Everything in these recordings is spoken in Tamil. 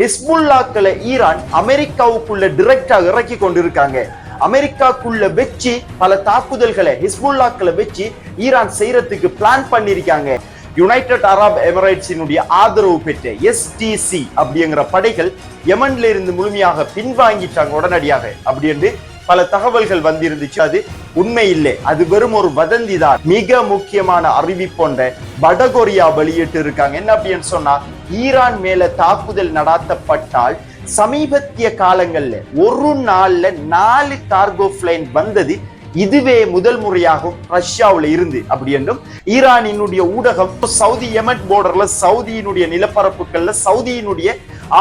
ஹிஸ்புல்லாக்களை ஈரான் அமெரிக்காவுக்குள்ள டிரெக்டா இறக்கி கொண்டிருக்காங்க. அமெரிக்காக்குள்ள வச்சு பல தாக்குதல்களை ஹிஸ்புல்லாக்களை வச்சு ஈரான் செய்யறதுக்கு பிளான் பண்ணிருக்காங்க யுனைடெட் அரப் எமிரேட்ஸினுடைய ஆதரவு பெற்ற எஸ்டிசி அப்படிங்கிற படைகள் யமன்ல இருந்து முழுமையாக பின்வாங்கிட்டாங்க உடனடியாக. அப்படி என்று பல தகவல்கள் வந்திருந்துச்சு. அது உண்மை இல்லை. அது வெறும் ஒரு வதந்தி தான். மிக முக்கியமான அறிவிப்பொன்றை வடகொரியா வெளியிட்டு இருக்காங்க. என்ன அப்படின்னு சொன்னா ஈரான் மேல தாக்குதல் நடாத்தப்பட்டால் சமீபத்திய காலங்கள்ல ஒரு நாள்ல நாலு கார்கோ பிளைன் வந்தது இதுவே முதல் முறையாகும் ரஷ்யாவில் இருந்து அப்படி என்றும் ஈரானினுடைய ஊடகம் சவுதி எமன் போர்டர்ல சவுதியினுடைய நிலப்பரப்புகள்ல சவுதியினுடைய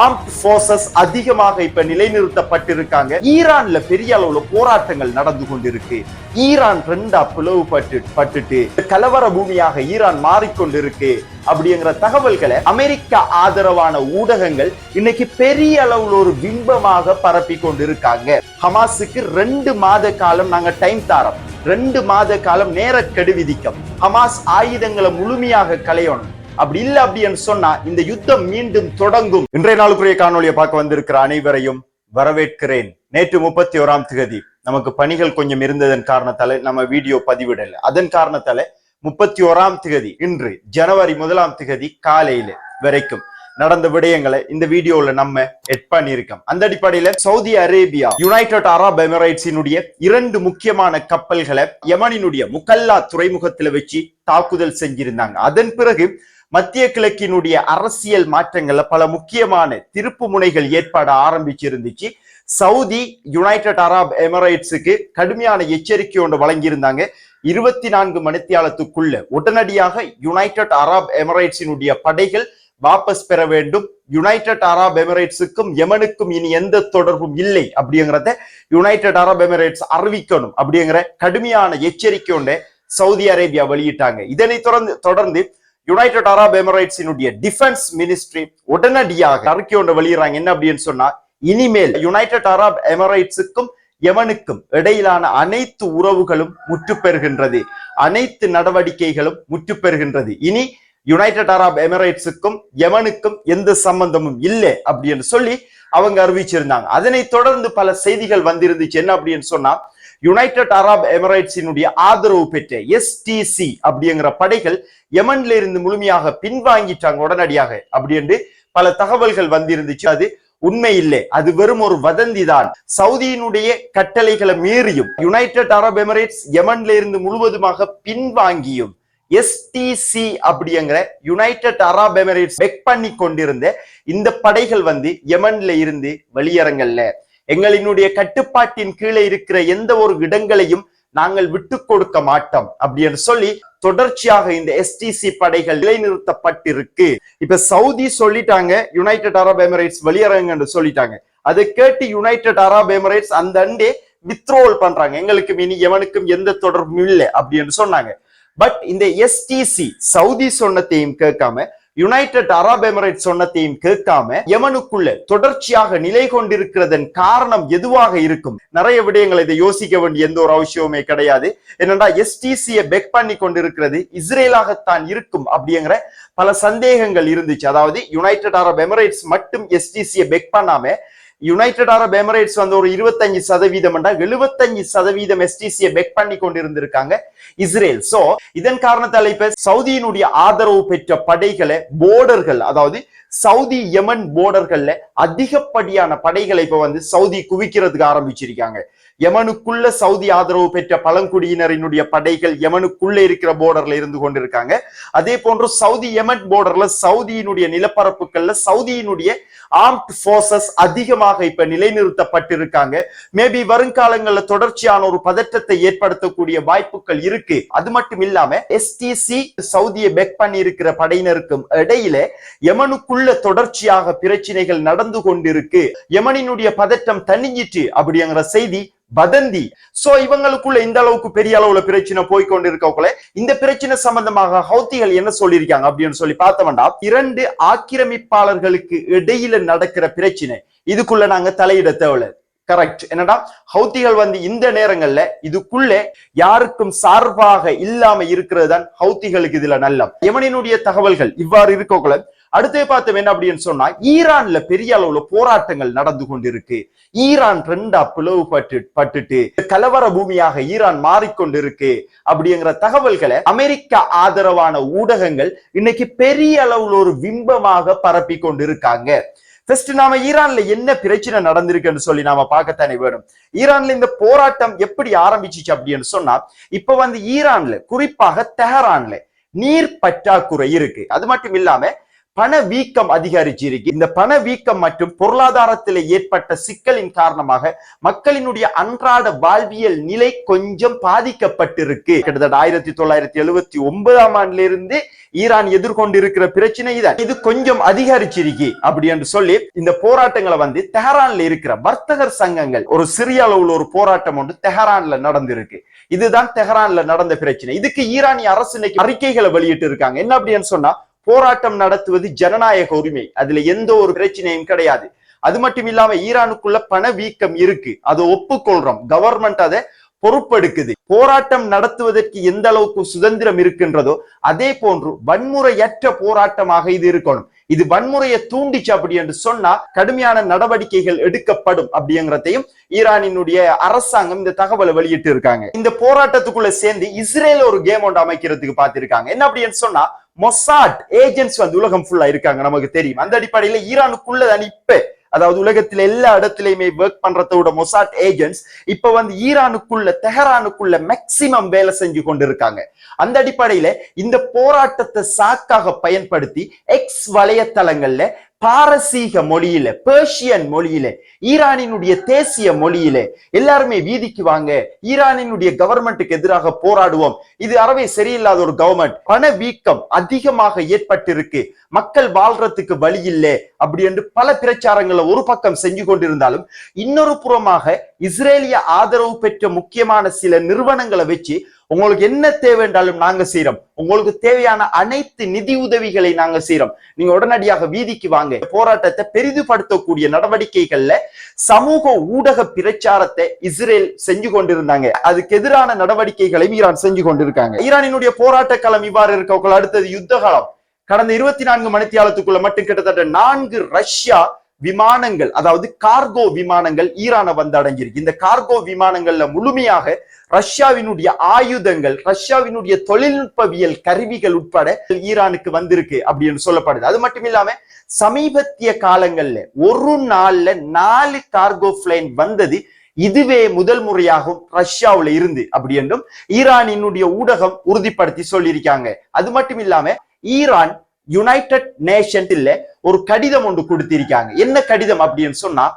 ஆர்ம்ட் போர்சஸ் அதிகமாக இப்ப நிலைநிறுத்தப்பட்டிருக்காங்க. ஈரான்ல பெரிய அளவுல போராட்டங்கள் நடந்து கொண்டிருக்கு. ஈரான் ரெண்டா பிளவுபட்டு பட்டுட்டு கலவர பூமியாக ஈரான் மாறிக்கொண்டிருக்கு. அப்படிங்கிற தகவல்களை அமெரிக்கா ஆதரவான ஊடகங்கள் இன்னைக்கு பெரிய அளவுல ஒரு பிம்பமாக பரப்பி கொண்டிருக்காங்க ஹமாஸுக்கு ரெண்டு மாத காலம் நாங்க டைம் தாரோம். ரெண்டு மாத காலம் நேர கெடு விதிக்கும் ஹமாஸ் ஆயுதங்களை முழுமையாக களையணும். அப்படி இல்ல அப்படின்னு சொன்னா இந்த யுத்தம் மீண்டும் தொடங்கும். இன்றைய நாளுக்குரிய காணொலியை பார்க்க வந்திருக்கிற அனைவரையும் வரவேற்கிறேன். நேற்று முப்பத்தி ஓராம் திகதி நமக்கு பணிகள் கொஞ்சம் இருந்ததன் காரணத்தால நம்ம வீடியோ பதிவிடல. அதன் காரணத்தால முப்பத்தி ஓராம் திகதி. இன்று ஜனவரி முதலாம் திகதி காலையில வரைக்கும் நடந்த விடயங்களை இந்த வீடியோல நம்ம எட் பண்ணியிருக்கோம். அந்த அடிப்படையில சவுதி அரேபியா யுனைடெட் அரப் எமிரேட்ஸினுடைய இரண்டு முக்கியமான கப்பல்களை யமனினுடைய முகல்லா துறைமுகத்துல வச்சு தாக்குதல் செஞ்சிருந்தாங்க. அதன் பிறகு மத்திய கிழக்கினுடைய அரசியல் மாற்றங்கள்ல பல முக்கியமான திருப்பு முனைகள் ஏற்பாட ஆரம்பிச்சிருந்துச்சு. சவுதி யுனைடெட் அரப் எமிரேட்ஸுக்கு கடுமையான எச்சரிக்கை ஒன்று வழங்கியிருந்தாங்க. இருபத்தி நான்கு மணித்தியாலத்துக்குள்ள உடனடியாக யுனைடெட் அரப் எமிரேட்ஸினுடைய படைகள் வாபஸ் பெற வேண்டும். யுனைடெட் அரப் எமிரேட்ஸுக்கும் யமனுக்கும் இனி எந்த தொடர்பும் இல்லை அப்படிங்கிறத யுனைடெட் அரப் எமிரேட்ஸ் அறிவிக்கணும் அப்படிங்கிற கடுமையான எச்சரிக்கை ஒன்றை சவுதி அரேபியா வெளியிட்டாங்க. இதனை தொடர்ந்து தொடர்ந்து யுனைடெட் அரப் எமிரேட்ஸினுடைய டிஃபென்ஸ் மினிஸ்ட்ரி உடனடியாக அறிக்கை ஒன்று வெளியிடறாங்க. என்ன அப்படின்னு சொன்னா இனிமேல் யுனைடெட் அரப் எமிரேட்ஸுக்கும் எவனுக்கும் இடையிலான அனைத்து உறவுகளும் முற்று பெறுகின்றது அனைத்து நடவடிக்கைகளும் முற்றுப்பெறுகின்றது. இனி யுனைடெட் அரப் எமிரேட்ஸுக்கும் எவனுக்கும் எந்த சம்பந்தமும் இல்லை அப்படின்னு சொல்லி அவங்க அறிவிச்சிருந்தாங்க. அதனை தொடர்ந்து பல செய்திகள் வந்திருந்துச்சு. என்ன அப்படின்னு சொன்னா யுனைடெட் அரப் எமிரேட்ஸினுடைய ஆதரவு பெற்ற எஸ்டிசி அப்படிங்கிற படைகள் யமன்ல இருந்து முழுமையாக பின்வாங்கிட்டாங்க உடனடியாக அப்படி என்று பல தகவல்கள் வந்திருந்துச்சு. அது உண்மை இல்லை. அது வெறும் ஒரு வதந்தி தான். சவுதியினுடைய கட்டளைகளை மீறியும் யுனைடெட் அரப் எமிரேட்ஸ் யமன்ல இருந்து முழுவதுமாக பின்வாங்கியும் எஸ்டிசி அப்படிங்கிற யுனைடெட் அரப் எமிரேட்ஸ் பெக் பண்ணி கொண்டிருந்த இந்த படைகள் வந்து யமன்ல இருந்து வெளியரங்கல்ல எங்களினுடைய கட்டுப்பாட்டின் கீழே இருக்கிற எந்த ஒரு இடங்களையும் நாங்கள் விட்டு கொடுக்க மாட்டோம் அப்படின்னு சொல்லி தொடர்ச்சியாக இந்த எஸ்டிசி படைகள் நிலைநிறுத்தப்பட்டிருக்கு. இப்ப சவுதி சொல்லிட்டாங்க யுனைடெட் அரப் எமிரேட்ஸ் வெளியேறங்கன்னு சொல்லிட்டாங்க. அதை கேட்டு யுனைடெட் அரப் எமிரேட்ஸ் அந்த அண்டே வித்ரோல் பண்றாங்க. எங்களுக்கும் இனி எவனுக்கும் எந்த தொடர்பும் இல்லை அப்படின்னு சொன்னாங்க. பட் இந்த எஸ்டிசி சவுதி சொன்னத்தையும் கேட்காம யுனைடெட் அரப் எமிரேட் சொன்னத்தையும் கேட்காம யமனுக்குள்ள தொடர்ச்சியாக நிலை கொண்டிருக்கிறதன் காரணம் எதுவாக இருக்கும்? நிறைய விடயங்களை இதை யோசிக்க வேண்டிய எந்த ஒரு அவசியமுமே கிடையாது. என்னடா எஸ்டிசியை பெக் பண்ணி கொண்டிருக்கிறது இஸ்ரேலாகத்தான் இருக்கும் அப்படிங்கிற பல சந்தேகங்கள் இருந்துச்சு. அதாவது யுனைடெட் அரப் எமிரேட்ஸ் மட்டும் எஸ்டிசியை பெக் பண்ணாம யுனைடெட் அரப் எமிரேட்ஸ் வந்து ஒரு இருபத்தஞ்சு சதவீதம் எழுபத்தஞ்சு சதவீதம் எஸ்டிசியை பெக் பண்ணி கொண்டிருந்திருக்காங்க இஸ்ரேல். சோ இதன் காரணத்தால இப்ப சவுதியினுடைய ஆதரவு பெற்ற படைகளை போர்டர்கள் அதாவது சவுதி யமன் போர்டர்கள்ல அதிகப்படியான படைகளை இப்ப வந்து சவுதி குவிக்கிறதுக்கு ஆரம்பிச்சிருக்காங்க. யமனுக்குள்ள சவுதி ஆதரவு பெற்ற பழங்குடியினரினுடைய படைகள் யமனுக்குள்ள இருக்கிற போர்டர்ல இருந்து கொண்டிருக்காங்க. அதே போன்று சவுதி யமன் போர்டர்ல சவுதியினுடைய நிலப்பரப்புகள்ல சவுதியினுடைய ஆர்ம்ட் போர்சஸ் அதிகமாக இப்ப நிலைநிறுத்தப்பட்டிருக்காங்க. மேபி வருங்காலங்கள்ல தொடர்ச்சியான ஒரு பதற்றத்தை ஏற்படுத்தக்கூடிய வாய்ப்புகள் இருக்கு. அது மட்டும் இல்லாம எஸ்டிசி சவுதியை பெக் பண்ணி இருக்கிற படையினருக்கும் இடையில யமனுக்குள்ள தொடர்ச்சியாக பிரச்சனைகள் நடந்து கொண்டிருக்கு. யமனினுடைய பதட்டம் தணிஞ்சிட்டு அப்படிங்கிற செய்தி வதந்தி. சோ இவங்களுக்குள்ள இந்த அளவுக்கு பெரிய அளவுல பிரச்சனை போய் கொண்டிருக்கக்குள்ள இந்த பிரச்சனை சம்பந்தமாக ஹவுத்திகள் என்ன சொல்லியிருக்காங்க அப்படின்னு சொல்லி பார்த்த வேண்டாம் இரண்டு ஆக்கிரமிப்பாளர்களுக்கு இடையில நடக்கிற பிரச்சனை. இதுக்குள்ள நாங்க தலையிட தேவையில்லை. கரெக்ட் என்னடா? ஹவுத்திகள் வந்து இந்த நேரங்கள்ல இதுக்குள்ள யாருக்கும் சார்பாக இல்லாம இருக்கிறது தான் ஹவுத்திகளுக்கு இதுல நல்லம். யமனினுடைய தகவல்கள் இவ்வாறு இருக்கோக்குள்ள அடுத்தே பார்த்தோம் என்ன அப்படின்னு சொன்னா ஈரான்ல பெரிய அளவுல போராட்டங்கள் நடந்து கொண்டிருக்கு. ஈரான் ரெண்டா பிளவுபட்டு பட்டுட்டு கலவர பூமியாக ஈரான் மாறிக்கொண்டிருக்கு அப்படிங்கிற தகவல்களை அமெரிக்கா ஆதரவான ஊடகங்கள் இன்னைக்கு பெரிய அளவுல ஒரு பிம்பமாக பரப்பி கொண்டிருக்காங்க ஃபர்ஸ்ட் நாம ஈரான்ல என்ன பிரச்சனை நடந்திருக்குன்னு சொல்லி நாம பார்க்கத்தானே வேணும். ஈரான்ல இந்த போராட்டம் எப்படி ஆரம்பிச்சிச்சு அப்படின்னு சொன்னா இப்ப வந்து ஈரான்ல குறிப்பாக தெஹரான்ல நீர் பற்றாக்குறை இருக்கு. அது மட்டும் இல்லாம பண வீக்கம் அதிகரிச்சு இருக்கு இந்த பண வீக்கம் மற்றும் பொருளாதாரத்தில் ஏற்பட்ட சிக்கலின் காரணமாக மக்களினுடைய அன்றாட வாழ்வியல் நிலை கொஞ்சம் பாதிக்கப்பட்டிருக்கு. கிட்டத்தட்ட ஆயிரத்தி தொள்ளாயிரத்தி எழுபத்தி ஒன்பதாம் ஆண்டிலிருந்து ஈரான் எதிர்கொண்டிருக்கிற பிரச்சனை இதான். இது கொஞ்சம் அதிகரிச்சிருக்கு அப்படி என்று சொல்லி இந்த போராட்டங்களை வந்து தெஹரான்ல இருக்கிற வர்த்தகர் சங்கங்கள் ஒரு சிறிய அளவுல ஒரு போராட்டம் ஒன்று தெஹரான்ல நடந்திருக்கு. இதுதான் தெஹரான்ல நடந்த பிரச்சனை. இதுக்கு ஈரானிய அரசு இன்னைக்கு அறிக்கைகளை வெளியிட்டு இருக்காங்க என்ன அப்படின்னு சொன்னா போராட்டம் நடத்துவது ஜனநாயக உரிமை. அதுல எந்த ஒரு பிரச்சனையும் கிடையாது. அது மட்டும் இல்லாம ஈரானுக்குள்ள பண வீக்கம் இருக்கு. அதை ஒப்புக்கொள்றோம். கவர்மெண்ட் அதை பொறுப்பெடுக்குது. போராட்டம் நடத்துவதற்கு எந்த அளவுக்கு சுதந்திரம் இருக்கின்றதோ அதே போன்று வன்முறையற்ற போராட்டமாக இது இருக்கணும். இது வன்முறையை தூண்டிச்சு அப்படி என்று சொன்னா கடுமையான நடவடிக்கைகள் எடுக்கப்படும் அப்படிங்கிறதையும் ஈரானினுடைய அரசாங்கம் இந்த தகவலை வெளியிட்டு இருக்காங்க இந்த போராட்டத்துக்குள்ள சேர்ந்து இஸ்ரேல் ஒரு கேம் ஒன்று அமைக்கிறதுக்கு பார்த்திருக்காங்க. என்ன அப்படின்னு சொன்னா மொசாட் ஏஜென்ட்ஸ் வந்து உலகம் ஃபுல்லா இருக்காங்க நமக்கு தெரியும். அந்த அடிப்படையில ஈரானுக்குள்ள தான் இப்ப அதாவது உலகத்தில் எல்லா இடத்துலயுமே ஒர்க் விட மொசாட் ஏஜென்ட்ஸ் இப்ப வந்து ஈரானுக்குள்ள தெஹரானுக்குள்ள மேக்சிமம் வேலை செஞ்சு கொண்டிருக்காங்க. அந்த அடிப்படையில இந்த போராட்டத்தை சாக்காக பயன்படுத்தி எக்ஸ் வலையத்தளங்கள்ல பாரசீக மொழியில பேர்ஷியன் மொழியில ஈரானினுடைய தேசிய மொழியில எல்லாருமே வீதிக்கு வாங்க ஈரானினுடைய கவர்மெண்ட்டுக்கு எதிராக போராடுவோம். இது அறவே சரியில்லாத ஒரு கவர்மெண்ட் பண வீக்கம் அதிகமாக ஏற்பட்டிருக்கு. மக்கள் வாழ்றதுக்கு வழி இல்லை அப்படி என்று பல பிரச்சாரங்களை ஒரு பக்கம் செஞ்சு கொண்டிருந்தாலும் இன்னொரு புறமாக இஸ்ரேலிய ஆதரவு பெற்ற முக்கியமான சில நிறுவனங்களை வச்சு உங்களுக்கு என்ன தேவை என்றாலும் நாங்க செய்யறோம் உங்களுக்கு தேவையான அனைத்து நிதி உதவிகளை நாங்க செய்யறோம் நீங்க உடனடியாக வீதிக்கு வாங்க. போராட்டத்தை பெரிதுபடுத்தக்கூடிய நடவடிக்கைகள்ல சமூக ஊடக பிரச்சாரத்தை இஸ்ரேல் செஞ்சு கொண்டிருந்தாங்க. அதுக்கு எதிரான நடவடிக்கைகளை ஈரான் செஞ்சு கொண்டிருக்காங்க. ஈரானினுடைய போராட்ட காலம் இவ்வாறு இருக்க அடுத்தது யுத்த காலம் கடந்த இருபத்தி நான்கு மணித்தியாலத்துக்குள்ள மட்டும் கிட்டத்தட்ட நான்கு ரஷ்யா விமானங்கள் அதாவது கார்கோ விமானங்கள் ஈரானை வந்து அடைஞ்சிருக்கு இந்த கார்கோ விமானங்கள்ல முழுமையாக ரஷ்யாவினுடைய ஆயுதங்கள் ரஷ்யாவினுடைய தொழில்நுட்பவியல் கருவிகள் உட்பட ஈரானுக்கு வந்திருக்கு அப்படின்னு சொல்லப்படுது. அது மட்டும் இல்லாம சமீபத்திய காலங்கள்ல ஒரு நாள்ல நாலு கார்கோ பிளைன் வந்தது. இதுவே முதல் முறையாகும் ரஷ்யாவுல இருந்து அப்படி என்றும் ஈரானினுடைய ஊடகம் உறுதிப்படுத்தி சொல்லியிருக்காங்க. அது மட்டும் இல்லாம ஈரான் யுனைடெட் நேஷன் ஒரு கடிதம் ஒன்று கொடுத்திருக்காங்க. என்ன கடிதம் அப்படின்னு சொன்னா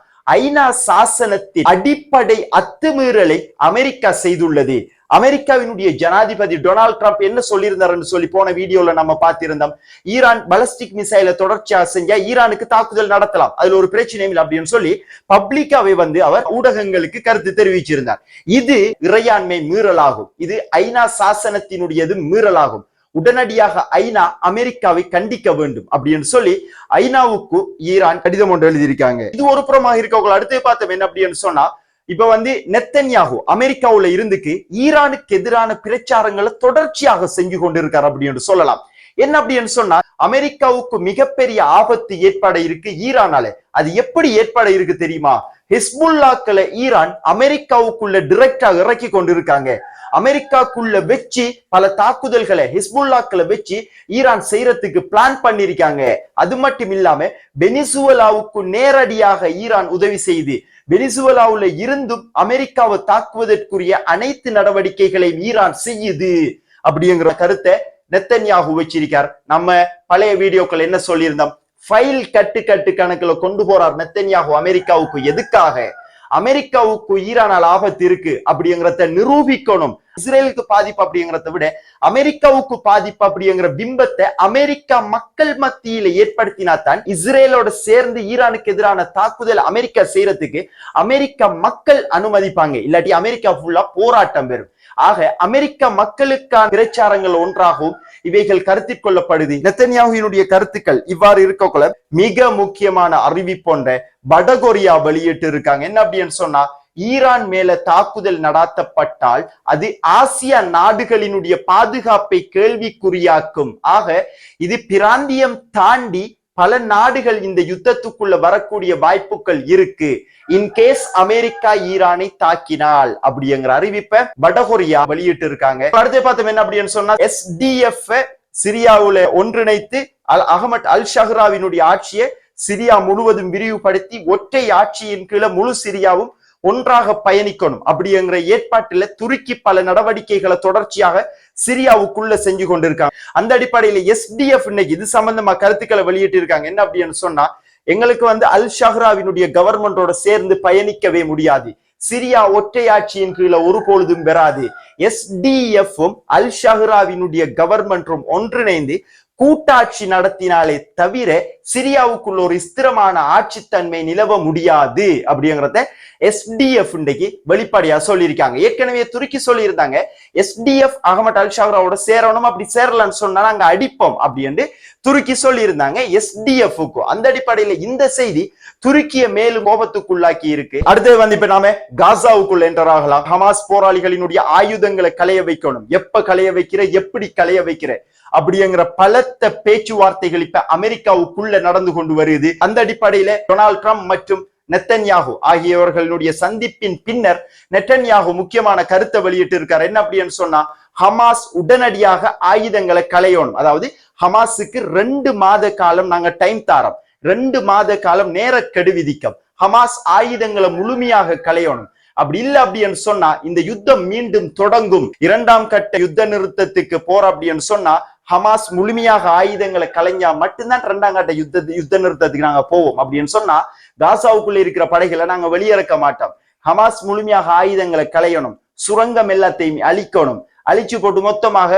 ஐநா சாசனத்தின் அடிப்படை அத்துமீறலை அமெரிக்கா செய்துள்ளது. அமெரிக்காவினுடைய ஜனாதிபதி டொனால்ட் ட்ரம்ப் என்ன சொல்லியிருந்தாருன்னு சொல்லி போன வீடியோல நம்ம பார்த்திருந்தோம். ஈரான் பலஸ்டிக் மிசைல தொடர்ச்சியாக செஞ்சா ஈரானுக்கு தாக்குதல் நடத்தலாம். அதுல ஒரு பிரச்சனையும் இல்லை அப்படின்னு சொல்லி பப்ளிக்காவை வந்து அவர் ஊடகங்களுக்கு கருத்து தெரிவிச்சிருந்தார். இது இறையாண்மை மீறலாகும். இது ஐநா சாசனத்தினுடையது மீறலாகும். உடனடியாக ஐநா அமெரிக்காவை கண்டிக்க வேண்டும் அப்படின்னு சொல்லி ஐநாவுக்கு ஈரான் கடிதம் ஒன்று எழுதியிருக்காங்க. இது ஒரு புறமாக இருக்கவங்க அடுத்து பார்த்தோம் என்ன அப்படின்னு சொன்னா இப்ப வந்து நெத்தன்யாகு அமெரிக்காவுல இருந்துக்கு ஈரானுக்கு எதிரான பிரச்சாரங்களை தொடர்ச்சியாக செஞ்சு கொண்டிருக்கார் அப்படின்னு சொல்லலாம். என்ன அப்படின்னு சொன்னா அமெரிக்காவுக்கு மிகப்பெரிய ஆபத்து ஏற்பட இருக்கு ஈரானால. அது எப்படி ஏற்பட இருக்கு தெரியுமா? ஹிஸ்புல்லாக்களை ஈரான் அமெரிக்காவுக்குள்ள டிரெக்டா இறக்கி கொண்டிருக்காங்க. அமெரிக்காக்குள்ள வச்சு பல தாக்குதல்களை ஹிஸ்புல்லாக்களை வச்சு ஈரான் செய்யறதுக்கு பிளான் பண்ணிருக்காங்க. அது மட்டும் இல்லாம வெனிசுவலாவுக்கு நேரடியாக ஈரான் உதவி செய்து வெனிசுவலாவுல இருந்தும் அமெரிக்காவை தாக்குவதற்குரிய அனைத்து நடவடிக்கைகளையும் ஈரான் செய்யுது. அப்படிங்கிற கருத்தை நெத்தன்யாகு வச்சிருக்கார். நம்ம பழைய வீடியோக்கள் என்ன சொல்லியிருந்தோம்? ஃபைல் கட்டு கட்டு கணக்குல கொண்டு போறார் நெத்தன்யாகு அமெரிக்காவுக்கு. எதுக்காக? அமெரிக்காவுக்கு ஈரானால் ஆபத்து இருக்கு அப்படிங்கிறத நிரூபிக்கணும். இஸ்ரேலுக்கு பாதிப்பு அப்படிங்கிறத விட அமெரிக்காவுக்கு பாதிப்பு அப்படிங்கிற பிம்பத்தை அமெரிக்கா மக்கள் மத்தியில ஏற்படுத்தினா தான் இஸ்ரேலோட சேர்ந்து ஈரானுக்கு எதிரான தாக்குதல் அமெரிக்கா செய்யறதுக்கு அமெரிக்கா மக்கள் அனுமதிப்பாங்க. இல்லாட்டி அமெரிக்கா ஃபுல்லா போராட்டம் பெறும். ஆக அமெரிக்க மக்களுக்கான பிரச்சாரங்கள் ஒன்றாகவும் இவைகள் கருத்தில் கொள்ளப்படுது. நெத்தன்யாகுவினுடைய கருத்துக்கள் இவ்வாறு இருக்கக்குள்ள மிக முக்கியமான அறிவிப்பொன்ற வடகொரியா வெளியிட்டு இருக்காங்க. என்ன அப்படின்னு சொன்னா ஈரான் மேல தாக்குதல் நடாத்தப்பட்டால் அது ஆசியா நாடுகளினுடைய பாதுகாப்பை கேள்விக்குறியாக்கும். ஆக இது பிராந்தியம் தாண்டி பல நாடுகள் இந்த யுத்தத்துக்குள்ள வரக்கூடிய வாய்ப்புகள் இருக்கு. இன்கேஸ் அமெரிக்கா ஈரானை தாக்கினால் அப்படிங்கிற அறிவிப்பை வடகொரியா வெளியிட்டு இருக்காங்க அடுத்து பார்த்தோம் என்ன அப்படின்னு சொன்னா எஸ்டிஎஃப் சிரியாவுல ஒன்றிணைத்து அல் அகமட் அல் ஷஹ்ராவினுடைய ஆட்சியை சிரியா முழுவதும் விரிவுபடுத்தி ஒற்றை ஆட்சியின் கீழே முழு சிரியாவும் ஒன்றாக பயணிக்கணும். அப்படிங்கிற ஏற்பாட்டில துருக்கி பல நடவடிக்கைகளை தொடர்ச்சியாக சிரியாவுக்குள்ள செஞ்சு கொண்டிருக்காங்க. அந்த அடிப்படையில எஸ்டிஎஃப் இன்னைக்கு இது சம்பந்தமா கருத்துக்களை வெளியிட்டு இருக்காங்க என்ன அப்படின்னு சொன்னா எங்களுக்கு வந்து அல் ஷஹ்ராவினுடைய கவர்மெண்டோட சேர்ந்து பயணிக்கவே முடியாது. சிரியா ஒற்றையாட்சியின் கீழே ஒரு பொழுதும் பெறாது எஸ்டிஎஃப்பும் அல் ஷஹ்ராவினுடைய கவர்மெண்டும் ஒன்றிணைந்து கூட்டாட்சி நடத்தினாலே தவிர சிரியாவுக்குள்ள ஒரு ஸ்திரமான ஆட்சித்தன்மை நிலவ முடியாது அப்படிங்கிறத எஸ்டிஎஃப் இன்றைக்கு வெளிப்படையா சொல்லியிருக்காங்க. ஏற்கனவே துருக்கி சொல்லியிருந்தாங்க எஸ்டிஎஃப் அகமட் அல் சேரணும் அப்படி சேரலன்னு சொன்னா நாங்க அடிப்போம் அப்படின்னு துருக்கி சொல்லியிருந்தாங்க எஸ்டிஎஃப்க்கு அந்த அடிப்படையில இந்த செய்தி துருக்கிய மேலும் கோபத்துக்குள்ளாக்கி இருக்கு. அடுத்து வந்து இப்ப நாம காசாவுக்குள்ள என்டராகலாம் ஹமாஸ் போராளிகளினுடைய ஆயுதங்களை களைய வைக்கணும். எப்ப களைய வைக்கிற எப்படி களைய வைக்கிற அப்படிங்கிற பலத்த பேச்சுவார்த்தைகள் இப்ப அமெரிக்காவுக்குள்ள நடந்து கொண்டு வருது. அந்த அடிப்படையில டொனால்ட் ட்ரம்ப் மற்றும் நெத்தன்யாகு ஆகியவர்களுடைய சந்திப்பின் பின்னர் நெத்தன்யாகு முக்கியமான கருத்தை வெளியிட்டு இருக்கார் என்ன அப்படின்னு சொன்னா ஹமாஸ் உடனடியாக ஆயுதங்களை களையணும் அதாவது ஹமாஸுக்கு ரெண்டு மாத காலம் நாங்க டைம் தாரோம். ரெண்டு மாத காலம் நேர கெடு விதிக்கம் ஹமாஸ் ஆயுதங்களை முழுமையாக களையணும் அப்படி இல்ல அப்படின்னு சொன்னா இந்த யுத்தம் மீண்டும் தொடங்கும். இரண்டாம் கட்ட யுத்த நிறுத்தத்துக்கு போற அப்படின்னு சொன்னா ஹமாஸ் முழுமையாக ஆயுதங்களை கலைஞ்சா மட்டும்தான் இரண்டாம் கட்ட யுத்த யுத்த நிறுத்தத்துக்கு நாங்க போவோம் அப்படின்னு சொன்னா காசாவுக்குள்ள இருக்கிற படைகளை நாங்க வெளியிறக்க மாட்டோம். ஹமாஸ் முழுமையாக ஆயுதங்களை களையணும் சுரங்கம் எல்லாத்தையும் அழிக்கணும் அழிச்சு போட்டு மொத்தமாக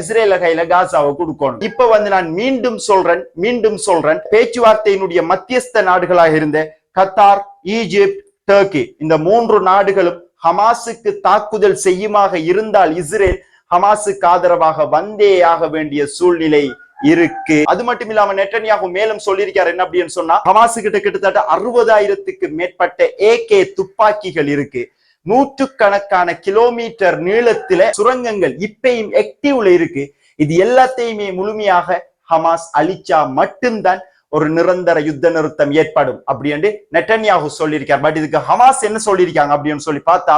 இஸ்ரேல கையில காசாவை கொடுக்கணும். இப்ப வந்து நான் மீண்டும் சொல்றேன் மீண்டும் சொல்றேன் பேச்சுவார்த்தையினுடைய மத்தியஸ்த நாடுகளாக இருந்த கத்தார் ஈஜிப்ட் டர்க்கி இந்த மூன்று நாடுகளும் ஹமாஸுக்கு தாக்குதல் செய்யுமாக இருந்தால் இஸ்ரேல் ஹமாஸுக்கு ஆதரவாக வந்தே ஆக வேண்டிய சூழ்நிலை இருக்கு. அது மட்டும் இல்லாம நெட்டன்யாகு மேலும் சொல்லியிருக்காரு என்ன அப்படின்னு சொன்னா ஹமாசு கிட்ட கிட்டத்தட்ட அறுபதாயிரத்துக்கு மேற்பட்ட ஏகே துப்பாக்கிகள் இருக்கு. நூற்றுக்கணக்கான கிலோமீட்டர் நீளத்துல சுரங்கங்கள் இப்பயும் ஆக்டிவ்ல இருக்கு. இது எல்லாத்தையுமே முழுமையாக ஹமாஸ் அழிச்சா மட்டும்தான் ஒரு நிரந்தர யுத்த நிறுத்தம் ஏற்படும் அப்படின்னு நெட்டன்யாகு சொல்லியிருக்கார். பட் இதுக்கு ஹமாஸ் என்ன சொல்லியிருக்காங்க அப்படின்னு சொல்லி பார்த்தா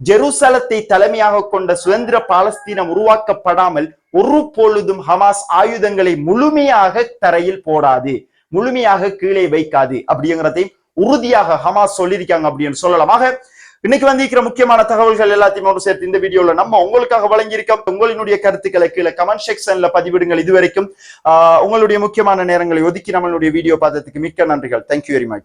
ஜெருசலத்தை தலைமையாக கொண்ட சுதந்திர பாலஸ்தீனம் உருவாக்கப்படாமல் ஒரு பொழுதும் ஹமாஸ் ஆயுதங்களை முழுமையாக தரையில் போடாது முழுமையாக கீழே வைக்காது அப்படிங்கிறதையும் உறுதியாக ஹமாஸ் சொல்லியிருக்காங்க அப்படின்னு சொல்லலாம். ஆக இன்னைக்கு வந்திருக்கிற முக்கியமான தகவல்கள் எல்லாத்தையும் ஒன்று சேர்த்து இந்த வீடியோல நம்ம உங்களுக்காக வழங்கியிருக்கோம். உங்களினுடைய கருத்துக்களை கீழே கமெண்ட் செக்ஷன்ல பதிவிடுங்கள். இதுவரைக்கும் உங்களுடைய முக்கியமான நேரங்களை ஒதுக்கி நம்மளுடைய வீடியோ பார்த்ததுக்கு மிக்க நன்றிகள். Thank you very much